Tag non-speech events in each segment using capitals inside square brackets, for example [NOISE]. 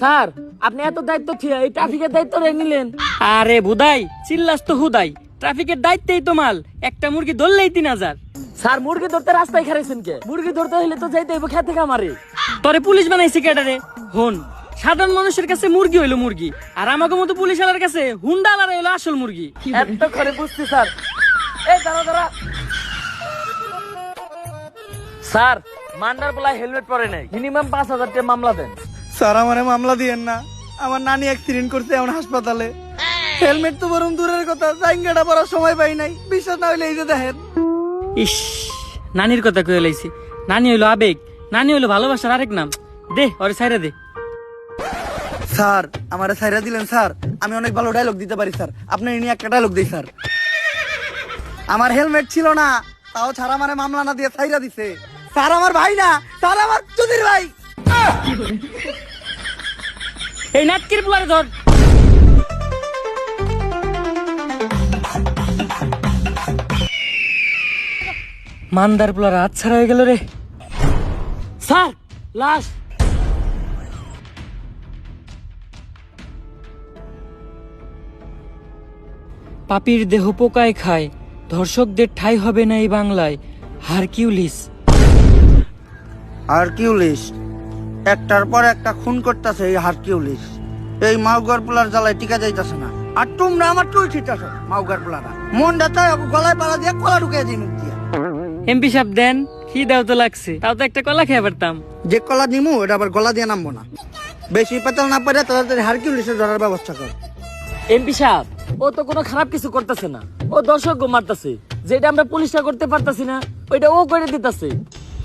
Sir আপনি এত দায়িত্ব এই ট্রাফিকের দায়িত্ব রে নিলেন। আরে বুদাই চিল্লাস তো হুদাই। ট্রাফিকের দায়িত্বেই তো মাল। একটা মুরগি ধরলেই তিন হাজার। স্যার মুরগি ধরতে রাস্তায় খারাইছেন কে? মুরগি ধরতে হলে তো যাইতে হইব খেতে কামারে তরে পুলিশ বানাইছে কেটারে হন। সাধারণ মানুষের কাছে মুরগি হইল মুরগি আর আমাকে মতো পুলিশ আলার কাছে হুন্ডা আলার হইল আসল মুরগি। এত করে বুঝছি স্যার। এই দাঁড়া দাঁড়া স্যার মান্ডার বলা হেলমেট পরে নাই। মিনিমাম পাঁচ হাজার টাকা মামলা দেন। স্যার আমারে মামলা দিয়েন না। আমার নানি অ্যাক্সিডেন্ট করছে এমন হাসপাতালে। হেলমেট তো বরং দূরের কথা জাইঙ্গাটা পরার সময় পাই নাই। বিশ্বাস না হইলে এই যে দেখেন। ইস নানির কথা কয়ে লাইছি। নানি হইল আবেগ নানি হইল ভালোবাসার আরেক নাম। দে ওরে সাইরা দে। স্যার আমারে সাইরা দিলেন স্যার। আমি অনেক ভালো ডায়লগ দিতে পারি স্যার। আপনি নিয়ে একটা ডায়লগ দিই স্যার। আমার হেলমেট ছিল না তাও ছাড়া মানে মামলা না দিয়ে সাইরা দিছে। স্যার আমার ভাই না, তার আমার চুদির ভাই। এই নাটকির পুলারে ধর। মান্দার পুলার হাত ছাড়া হয়ে গেল রে। স্যার, লাশ। পাপির দেহ পোকায় খায়, ধর্ষকদের ঠাই হবে না এই বাংলায়। হারকিউলিস। হারকিউলিস। একটার পর একটা খুন করতেছে এই হারকিউলিস। এই মাউগার পোলার জ্বালায় টিকা যাইতাছে না। আর তোমরা আমার টুই ছিটাছ মাউগার পোলারা। মনটা চাই গলায় পালা দিয়ে কলা ঢুকে দিই মুখ দিয়ে। এমপি সাহেব দেন কি দাও তো লাগছে? তাও তো একটা কলা খেয়ে পারতাম। যে কলা নিমু এটা আবার গলা দিয়ে নামবো না। বেশি পেতাল না পারে তাড়াতাড়ি হারকিউলিসের ধরার ব্যবস্থা কর। এমপি সাহেব ও তো কোনো খারাপ কিছু করতেছে না। ও দর্শক মারতেছে। যেটা আমরা পুলিশটা করতে পারতাছি না ওইটা ও করে দিতেছে।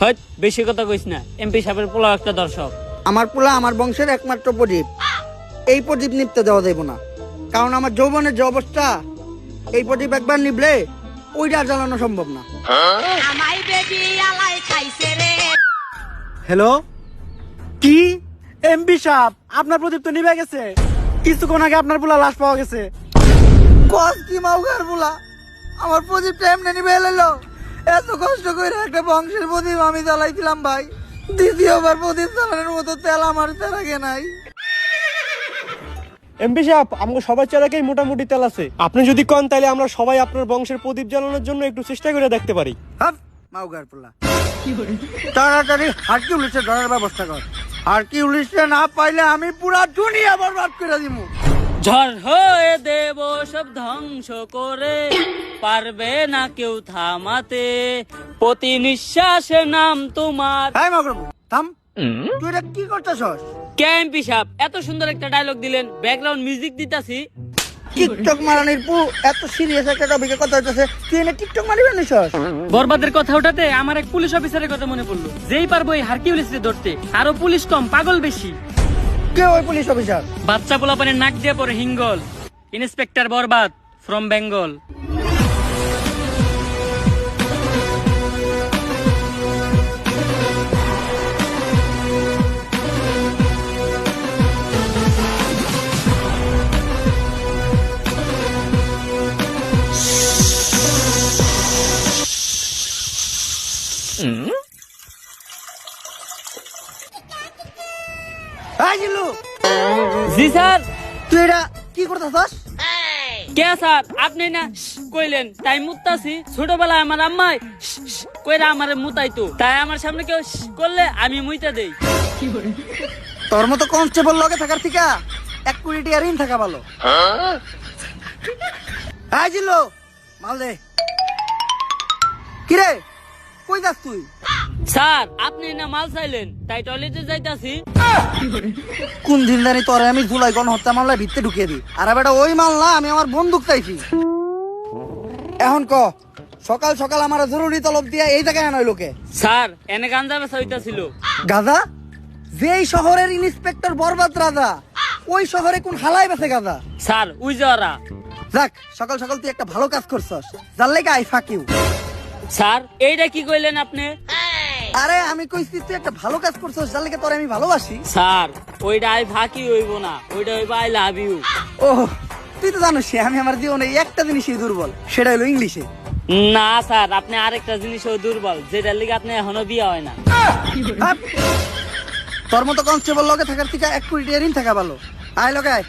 হয় বেশি কথা কইস না এমপি সাহেবের পোলা একটা দর্শক। আমার পোলা আমার বংশের একমাত্র প্রদীপ। এই প্রদীপ নিপতে দেওয়া যাইব না। কারণ আমার যৌবনের যে অবস্থা এই প্রদীপ একবার নিবলে ওইটা আর জ্বালানো সম্ভব না। আমায় বেবি আলাই খাইছে রে। হ্যালো? কি? এমপি সাহেব আপনার প্রদীপ তো নিভে গেছে। কিছুক্ষণ আগে আপনার পোলা লাশ পাওয়া গেছে। কস কি মাউগার পোলা? আমার প্রদীপটা এমনি নিভে এলো। এত কষ্ট করে একটা বংশের প্রদীপ আমি জ্বালাইছিলাম ভাই। দ্বিতীয়বার প্রদীপ জ্বালানোর মতো তেল আমার আগে নাই। এমপি সাহেব আমাকে সবার চালাকেই মোটামুটি তেল আছে। আপনি যদি কন তাহলে আমরা সবাই আপনার বংশের প্রদীপ জ্বালানোর জন্য একটু চেষ্টা করে দেখতে পারি। হাপ মাউগার পোলা। তাড়াতাড়ি হারকিউলিসে ধরার ব্যবস্থা কর। হারকিউলিসে না পাইলে আমি পুরা দুনিয়া বরবাদ করে দিমু। ঝড় হয়ে দেব সব ধ্বংস করে। পারবে না কেউ থামাতে। প্রতি নিঃশ্বাসে নাম তোমার। থাম। তুই এটা কি করতেছস? ক্যাম্পি সাহেব? এত সুন্দর একটা ডায়লগ দিলেন। ব্যাকগ্রাউন্ড মিউজিক দিতাছি। টিকটক মারানির পু এত সিরিয়াস একটা টপিকে কথা হইতেছে। তুই এনে টিকটক মারিবে নিছস? বরবাদের কথা ওঠাতে আমার এক পুলিশ অফিসারের কথা মনে পড়ল। যেই পারব এই হারকিউলিসকে ধরতে। আরও পুলিশ কম পাগল বেশি। কে ওই পুলিশ অফিসার? বাচ্চা পোলাপানের নাক দিয়ে পরে হিঙ্গল। Inspector Barbad from Bengal. Hi Jillu ji sir. তুই এটা কি করতেছস? কে স্যার? আপনি না? কইলেন। তাই মুতাছি ছোটবেলায় আমার আম্মাই শ্ শ্ কইরা আমার মুতাইতো। তাই আমার সামনে কেউ করলে আমি মুইতা দেই। তোর মতো কনস্টেবল লগে থাকার থেকে এক কোটি টিয়া ঋণ থাকা ভালো। মাল দে। কিরে কই যাস তুই? স্যার আপনি না মাল চাইলেন তাই টয়লেটে যাইতাছি। কোন দিন জানি তোরে আমি জুলাই গণ হত্যা মামলায় ভিত্তে ঢুকিয়ে দিই। আর বেটা ওই মাল না আমি আমার বন্দুক চাইছি। এখন ক সকাল সকাল আমার জরুরি তলব দিয়া এই জায়গায় আনাই লোকে স্যার এনে গাঞ্জা বেচা হইতাছিল। গাজা? যেই শহরের ইন্সপেক্টর বরবাদ রাজা ওই শহরে কোন হালাই বেছে গাজা? স্যার উই যারা যাক সকাল সকাল তুই একটা ভালো কাজ করছস। যার লেগে আই ফাক ইউ স্যার এইটা কি কইলেন আপনি? আরে আমি কইছি তুই একটা ভালো কাজ করছস যার লেগে তোরে আমি ভালোবাসি। স্যার ওইটা আই ফাঁকি হইব না। ওইটা হইব আই লাভ ইউ। ও তুই তো জানিস আমি আমার জীবনে এই একটা জিনিসই দুর্বল সেটা হলো ইংলিশে। না স্যার আপনি আরেকটা জিনিসও দুর্বল যেটার লিগে আপনি এখনও বিয়ে হয় না। তোর মতো কনস্টেবল লগে থাকার থেকে এক কোটি ঋণ থাকা ভালো। আয় লগে আয়।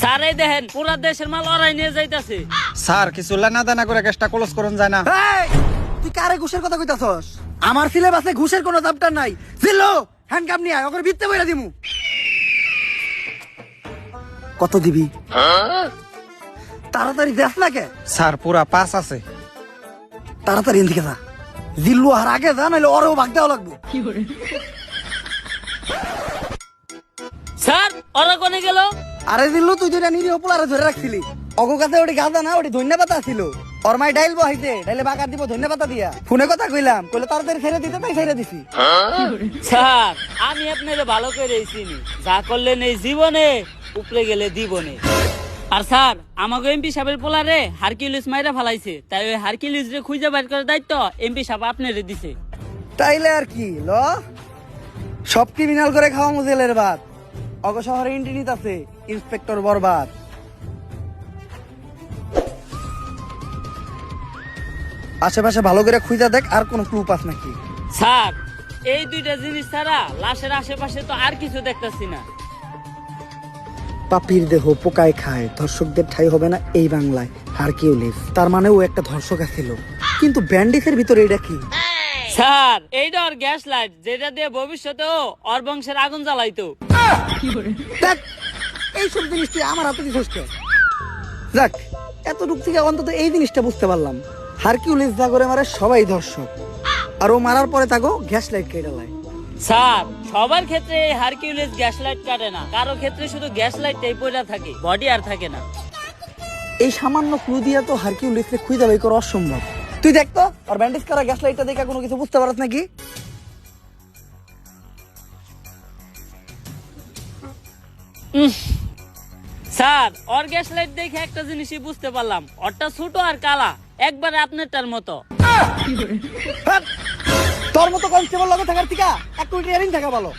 স্যার এই দেখেন পুরা দেশের মাল ওরাই নিয়ে যাইতাছে। স্যার কিছু লেনা দেনা করে কেসটা ক্লোজ করুন যায় না। এই, তুই কারে ঘুষের কথা কইতাছস? আমার সিলেবাসে ঘুষের কোনো চাপটার নাই। জিল্লো হ্যান্ডকাপ নিয়ে আয় ওকে ভিত্তে বইরা দিমু। কত দিবি? তাড়াতাড়ি দেখ না কে? স্যার পুরা পাস আছে। তাড়াতাড়ি এদিকে যা। জিল্লু আর আগে যা নাহলে ওরও ভাগ দেওয়া লাগবো। স্যার ওরা কোনে গেল? আরে জিল্লু তুই যেটা নিরীহ পোলারে ধরে রাখছিলি অগো কাছে ওটি গাঁদা না ওটি ধন্যবাদ পাতা ছিল ওর মাই ডাইল বাগার দিব ধন্যা পাতা দিয়া। ফোনে কথা কইলাম কইলে তাড়াতাড়ি ছেড়ে দিতে তাই দিছি। স্যার আমি আপনারে ভালো করে চিনি। যা করলেন এই জীবনে উপরে গেলে দিবনে। আর স্যার আমাকে এমপি সাহেবের পোলারে হারকিউলিস মাইরা ফালাইছে। তাই ওই হারকিউলিস রে খুঁজে বাইর করার দায়িত্ব এমপি সাহেব আপনারে দিছে। তাইলে আর কি ল? সব ক্রিমিনাল করে খাওয়া মুজেলের বাদ অগ শহরে ইন্টিনিত আছে ইন্সপেক্টর বরবাদ। আশেপাশে ভালো করে খুঁজা দেখ আর কোনো ক্লু পাস নাকি। স্যার এই দুইটা জিনিস ছাড়া লাশের আশেপাশে তো আর কিছু দেখতাছি না। পাপির দেহ পোকায় খায় ধর্ষকদের ঠাই হবে না এই বাংলায় হারকিউলিস তার মানে ও একটা ধর্ষক ছিল কিন্তু ব্যান্ডিসের ভিতরে এটা কি? স্যার এইটা ওর গ্যাস লাইট যেটা দিয়ে ভবিষ্যতেও ওর বংশের আগুন জ্বালাইতো। দেখ এইসব জিনিস তুই আমার হাতে দিছিস কে? যাক এতটুক থেকে অন্তত এই জিনিসটা বুঝতে পারলাম। হারকিউলিস যা করে মারে সবাই ধর্ষক। আর ও মারার পরে তাকে গ্যাস লাইট কেটে লায় স্যার সবার ক্ষেত্রে হারকিউলিস গ্যাস লাইট কাটে না। কারও ক্ষেত্রে শুধু গ্যাস লাইটটাই পড়া থাকে বডি আর থাকে না। এই সামান্য ক্লু দিয়া তো হারকিউলিসকে খুঁজে বাই করা অসম্ভব। তুই দেখ তো আর ব্যান্ডেজ করা গ্যাস লাইটটা দেখে কোনো কিছু বুঝতে পারছ নাকি? স্যার ওর গ্যাস লাইট দেখে একটা জিনিসই বুঝতে পারলাম। ওরটা ছোট আর কালা। একবারে আপনারটার মতো। হ্যাঁ, তোর মতো কনস্টেবল লগে থাকার থেকে এক কোটি ইয়ারিং থাকা ভালো।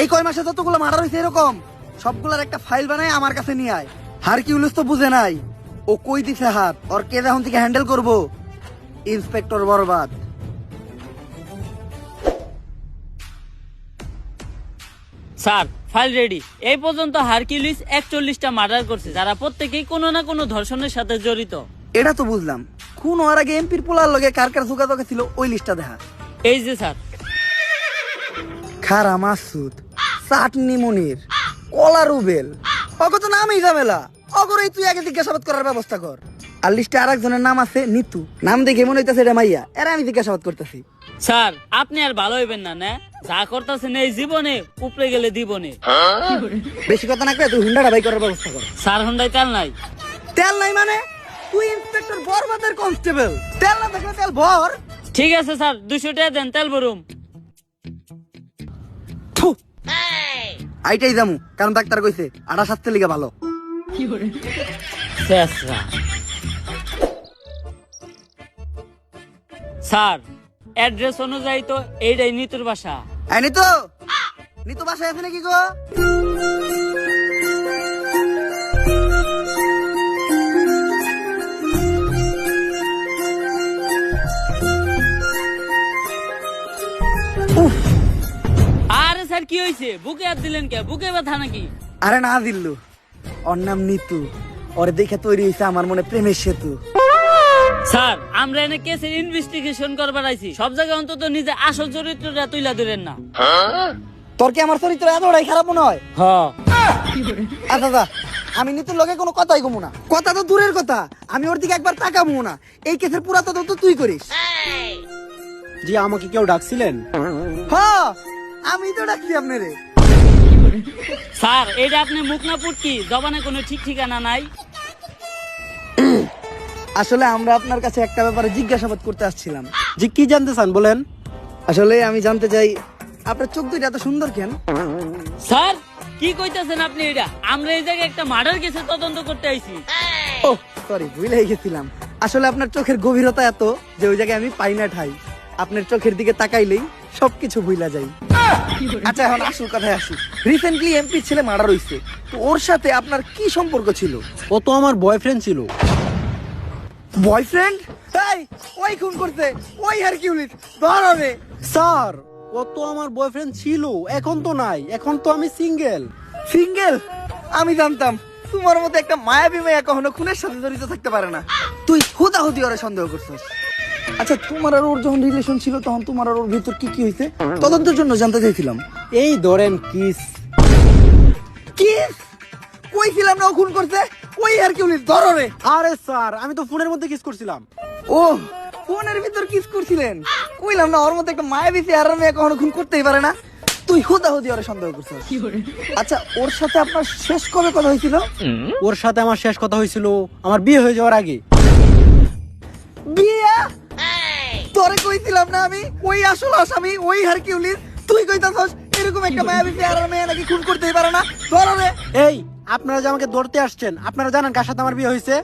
এই কয় মাসে যতগুলো মার্ডার হয়েছে এরকম সবগুলোর একটা ফাইল বানাই আমার কাছে নিয়ে আয়। হারকিউলিস তো বুঝে নাই। ও কই দিছে হাত? ওর কে এখন থেকে হ্যান্ডেল করব? Inspector Barbad. Sir file ready এই পর্যন্ত হারকিউলিস একচল্লিশটা মার্ডার করছে যারা প্রত্যেকেই কোনো না কোনো ধর্ষণের সাথে জড়িত। এটা তো বুঝলাম। কোন ওর আগে এমপির পোলার লগে কার কার যোগাযোগ ছিল ওই লিস্টটা দেখা। এই যে স্যার। খারা মাসুদ চাটনি মনির কলা রুবেল অগো তো নামই ঝামেলা। অগরেই তুই আগে জিজ্ঞাসাবাদ করার ব্যবস্থা কর। আর লিস্টে আর একজনের নাম আছে নিতু। নাম দেখে মনে হইতাছে এটা মাইয়া। এরা আমি জিজ্ঞাসাবাদ করতেছি। স্যার আপনি আর ভালো হইবেন না না? যা করতেছেন এই জীবনে উপরে গেলে দিবনে। বেশি কথা না করে তুই হুন্ডাটা বাই করার ব্যবস্থা কর। স্যার হন্ডাই তেল নাই। তেল নাই মানে? তুই ইন্সপেক্টর বরবাদের কনস্টেবল। তেল না থাকলে তেল ভর। ঠিক আছে স্যার। দুশো টাকা দেন তেল ভরুম। আইটাই যামু কারণ ডাক্তার কইছে আটা সাততে লিগে ভালো। স্যার অ্যাড্রেস অনুযায়ী তো এইটাই নিতুর বাসা। নিতু! নিতু বাসায় আছে নাকি গো? আরে কি হয়েছে? বুকে হাত দিলেন কে? বুকে ব্যথা নাকি? আরে না দিল্লু। ওর নাম নিতু। ওর দেখে তৈরি হয়েছে আমার মনে প্রেমের সেতু। স্যার আমরা এনে কেসের ইনভেস্টিগেশন করবার আইছি। সব জায়গায় অন্তত নিজে আসল চরিত্রটা তুইলা ধরেন না। তোর কি আমার চরিত্র এতটাই খারাপ মনে হয়? হ। আচ্ছা আচ্ছা আমি নিতুর লগে কোনো কথাই কমু না। কথা তো দূরের কথা। আমি ওর দিকে একবার তাকাবো না। এই কেসের পুরা তদন্ত তুই করিস। জি আমাকে কেউ ডাকছিলেন? হ! আমি তো ডাকছি আপনারে। স্যার এটা আপনি মুখ না পুটকি জবানে কোনো ঠিক ঠিকানা নাই। আসলে আমরা আপনার কাছে একটা ব্যাপারে জিজ্ঞাসাবাদ করতে আসছিলাম। যে কি জানতে চান বলেন? আসলে আমি জানতে চাই আপনার চোখ দুইটা এত সুন্দর কেন? স্যার কি কইতাছেন আপনি এটা? আমরা এই জায়গায় একটা মার্ডার কেসে তদন্ত করতে আইছি। ও সরি ভুলে গেছিলাম। আসলে আপনার চোখের গভীরতা এত যে ওই জায়গায় আমি পাই না ঠাই। আপনার চোখের দিকে তাকাইলেই সবকিছু ভুলা যাই আচ্ছা এখন আসল কথায় আসি। রিসেন্টলি এমপি ছেলে মার্ডার হইছে তো ওর সাথে আপনার কি সম্পর্ক ছিল? ও তো আমার বয়ফ্রেন্ড ছিল। বয়ফ্রেন্ড এই ওই খুন করছে। ওই হারকিউলিস ধর রে। স্যার ও তো আমার বয়ফ্রেন্ড ছিল। এখন তো নাই। এখন তো আমি সিঙ্গেল সিঙ্গেল আমি জানতাম তোমার মতো একটা মায়াবী মেয়ে কখনো খুনের সাথে জড়িত থাকতে পারে না। তুই হুদাহুদি ওরে সন্দেহ করছিস। আচ্ছা তোমার আর ওর যখন রিলেশন ছিল তখন তোমার আর ওর ভিতর কি কি হয়েছে তদন্তের জন্য জানতে চাইছিলাম। এই ধরেন কিস। কি কইছিলাম না ও খুন করছে? ওই আর কিউলিস ধরো রে। আরে স্যার আমি তো ফোনের মধ্যে কিস করছিলাম। ও ফোনের ভিতর কিস করছিলেন? কইলাম না ওর মধ্যে একটা মায়াবী চেহারা মেয়ে কখনো খুন করতেই পারে না। তুই হুদাহুদি ওরে সন্দেহ করছিস। আচ্ছা ওর সাথে আপনার শেষ কবে কথা হয়েছিল? ওর সাথে আমার শেষ কথা হয়েছিল আমার বিয়ে হয়ে যাওয়ার আগে। বিয়া? তোরে কইছিলাম না আমি? ওই আসল আসামি ওই হারকিউলিস। তুই কইতাছস এরকম একটা মায়াবী চেহারা মেয়ে নাকি খুন করতেই পারে না? ধরো রে। এই আপনারা যে আমাকে ধরতে আসছেন আপনারা জানেন কার সাথে আমার বিয়ে হয়েছে?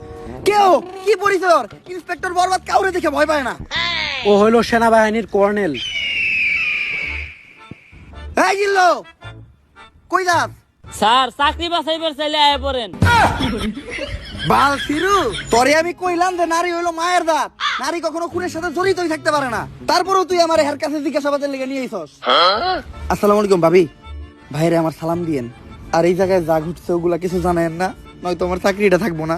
কেউ কি পরিচয় ওর? ইন্সপেক্টর বরবাদ কাউরে দেখে ভয় পায় না। ও হলো সেনাবাহিনীর কর্নেল। এই গিল্লো! কই যাস? স্যার চাকরি বাছাইবার চাইলে আয় পড়েন। [LAUGHS] বাল ফিরু তোরে আমি কইলাম যে নারী হইল মায়ের দাঁত। নারী কখনো খুনের সাথে জড়িতই থাকতে পারে না। তারপরেও তুই আমার হের কাছে জিজ্ঞাসাবাদের লেগে নিয়ে আইছস। আসসালামু আলাইকুম ভাবি। ভাইরে আমার সালাম দিয়েন। আর এই জায়গায় যা ঘুরছে ওগুলা কিছু জানেন না? নয়তো আমার চাকরিটা থাকব না।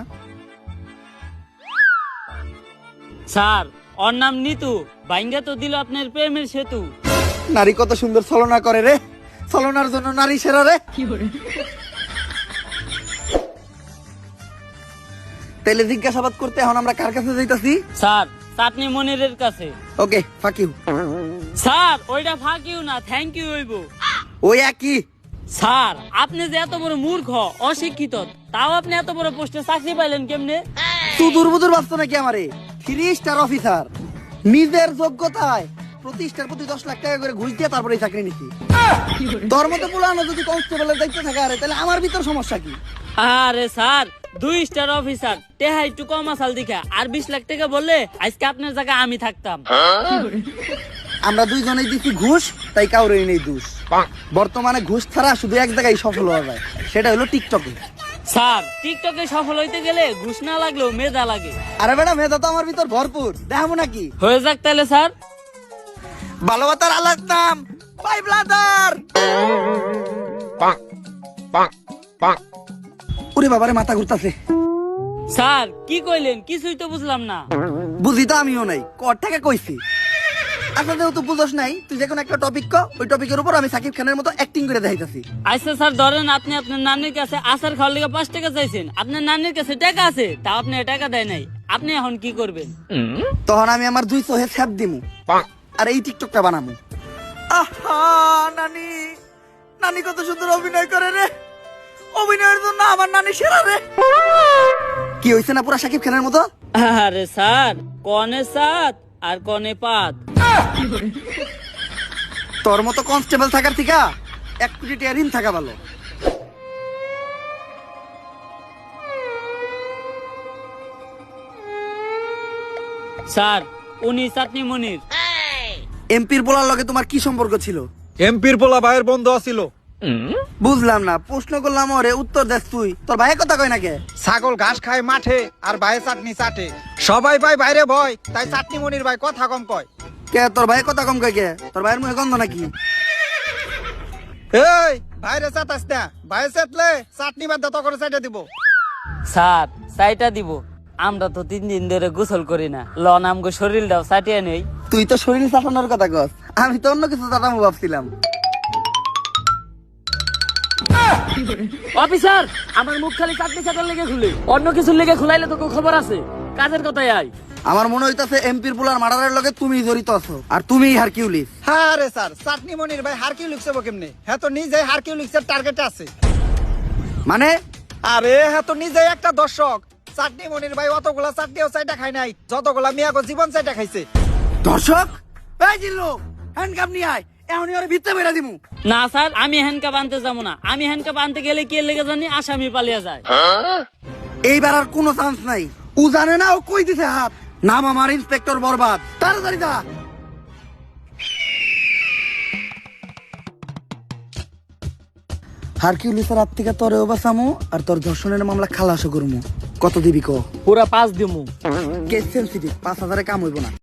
স্যার ওর নাম নিতু। বাইঙ্গা তো দিল আপনার প্রেমের সেতু। নারী কত সুন্দর ছলনা করে রে। ছলনার জন্য নারী সেরা রে। তাইলে জিজ্ঞাসাবাদ করতে এখন আমরা কার কাছে যাইতাছি? স্যার চাটনি মনিরের কাছে। ওকে ফাঁক ইউ স্যার ওইটা ফাঁকিও না থ্যাংক ইউ হইব। ওই একই। স্যার আপনি যে এত বড় মূর্খ অশিক্ষিত তাও আপনি এত বড় পোস্টে চাকরি পাইলেন কেমনে? তুই দুর্বুদুর বাঁচতো নাকি আমারে? থ্রি স্টার অফিসার নিজের যোগ্যতায় প্রতিষ্ঠার প্রতি দশ লাখ টাকা করে ঘুষ দিয়ে তারপরে চাকরি নিছি। তোর মতো পুরানো যদি কনস্টেবলের দায়িত্ব থাকে আরে তাহলে আমার ভিতর সমস্যা কি? আরে স্যার দুই স্টার অফিসার টেহা একটু কম আসাল দিখা। আর বিশ লাখ টাকা বললে আজকে আপনার জায়গায় আমি থাকতাম। আমরা দুইজনেই দিচ্ছি ঘুষ তাই কাউরে নেই দোষ। বর্তমানে ঘুষ ছাড়া শুধু এক জায়গায় সফল হওয়া যায় সেটা হলো টিকটকে। স্যার টিকটকে সফল হইতে গেলে ঘুষ না লাগলেও মেধা লাগে। আরে ম্যাডাম মেধা তো আমার ভিতর ভরপুর দেখাবো নাকি? হয়ে যাক তাহলে স্যার। ভালোবাসার আলাদ নাম পাই ব্লাদার ওরে বাবারে মাথা ঘুরতাছে। স্যার কি কইলেন? কিছুই তো বুঝলাম না। বুঝি তো আমিও নাই কর থেকে কইছি? আচ্ছা যেহেতু বুঝোস নাই তুই যে কোনো একটা টপিক ক ওই টপিকের উপর আমি সাকিব খানের মতো অ্যাক্টিং করে দেখাইতাছি। আচ্ছা স্যার ধরেন আপনি আপনার নানির কাছে আচার খাওয়ার লেগে পাঁচ টাকা চাইছেন। আপনার নানির কাছে টাকা আছে তা আপনি টাকা দেয় নাই। আপনি এখন কি করবেন? তখন আমি আমার দুই চোহে ছ্যাপ দিমু আর এই টিকটকটা বানামু। আহা নানি! নানি কত সুন্দর অভিনয় করে রে! অভিনয়ের জন্য আমার নানি সেরা রে। কি হইছে না পুরা সাকিব খানের মতো? আরে স্যার কনে সাত আর কনে পাত। তোর মতো কনস্টেবল থাকার থেকে এক কোটি ঋণ থাকা ভালো। স্যার উনি চাটনি মনির। এমপির বলার লগে তোমার কি সম্পর্ক ছিল? এমপির পোলা ভাইয়ের বন্ধু আছিল। বুঝলাম না প্রশ্ন করলাম ওরে উত্তর দেখ তুই। তোর ভাইয়ের কথা কয় না কে ছাগল ঘাস খায় মাঠে আর ভাইয়ে চাটনি চাটে। সবাই ভাই বাইরে ভয় তাই চাটনি মনির ভাই কথা কম কয়। কে তোর ভাইয়ের কথা কম কয় কে? তোর ভাইয়ের মুখে গন্ধ নাকি? এই বাইরে চাটাস না ভাইয়ে চাটলে চাটনি বাদ দত করে চাইটা দিব। স্যার চাইটা দিব। আমরা তো তিন দিন ধরে গোসল করি না। লন আমগো শরীরটাও চাটিয়ে নেই। তুই তো শরীর চাটানোর কথা কস। আমি তো অন্য কিছু চাটামো ভাবছিলাম। [LAUGHS] অফিসার আমার মুখ খালি চাকরি চাটার লেগে খুলে। অন্য কিছুর লেগে খুলাইলে তো খবর আছে। কাজের কথাই আয়। আমার মনে হইতাছে এমপির পোলার মার্ডারের লগে তুমি জড়িত আছো আর তুমি হারকিউলিস। হ্যাঁ রে স্যার চাটনি মনির ভাই হারকিউ লিখছে কেমনে? হ্যাঁ তো নিজে হারকিউ লিখছে টার্গেট আছে। মানে? আরে হ্যাঁ তো নিজে একটা দর্শক। চাটনি মনির ভাই অতগুলা চাটনিও চাইটা খায় নাই যতগুলা মিয়াগো জীবন চাইটা খাইছে। দর্শক? এই জিল্লু হ্যান্ডকাপ নিয়ে আয়। এখনই ওরে ভিতরে বেরা দিমু। না স্যার আমি হ্যান্ডকাপ আনতে যাব না। আমি হ্যান্ডকাপ আনতে গেলে কে লেগে জানি আসামি পালিয়ে যায়। এইবার আর কোনো চান্স নাই। ও জানে না ও কই দিছে হাত। নাম আমার ইন্সপেক্টর বরবাদ। তাড়াতাড়ি দা হারকিউলিসের হাত থেকে তোরেও বাঁচামু আর তোর ধর্ষণের মামলা খালাসও করমু। কত দিবি ক? পুরা পাঁচ দিমু। কেস সেন্সিটিভ পাঁচ হাজারে কাম হইব না।